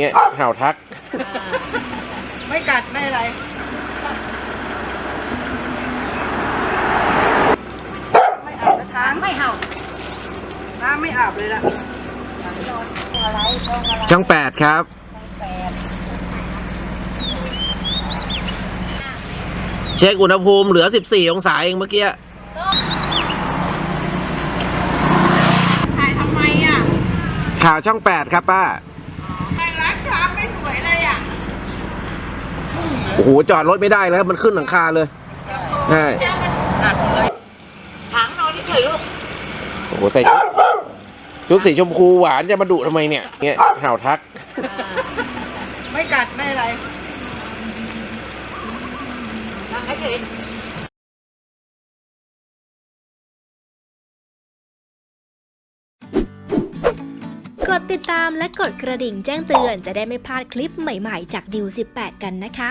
เงี้ยเห่าทัก ไม่กัดไม่อะไร ไม่อาบแล้วท้างไม่เห่าท้างไม่อาบเลยล่ะช่องแปดครับเช็คอุณหภูมิเหลือ 14 องศาเองเมื่อกี้ ถ่ายทำไมอะข่าวช่องแปดครับป้าแม่งรักช้างไม่สวยเลยอะ โอ้โหจอดรถไม่ได้แล้วมันขึ้นหลังคาเลยใช่เนี่ยมันหักเลยช้างนอนเฉยๆลูกโอ้โหใส่ชุดชุดสีชมพูหวานจะมาดุทำไมเนี่ยเงี้ยเห่าทัก ไม่กัดไม่อะไรนั่งเฉยกดติดตามและกดกระดิ่งแจ้งเตือนจะได้ไม่พลาดคลิปใหม่ๆ จากดิว18 กันนะคะ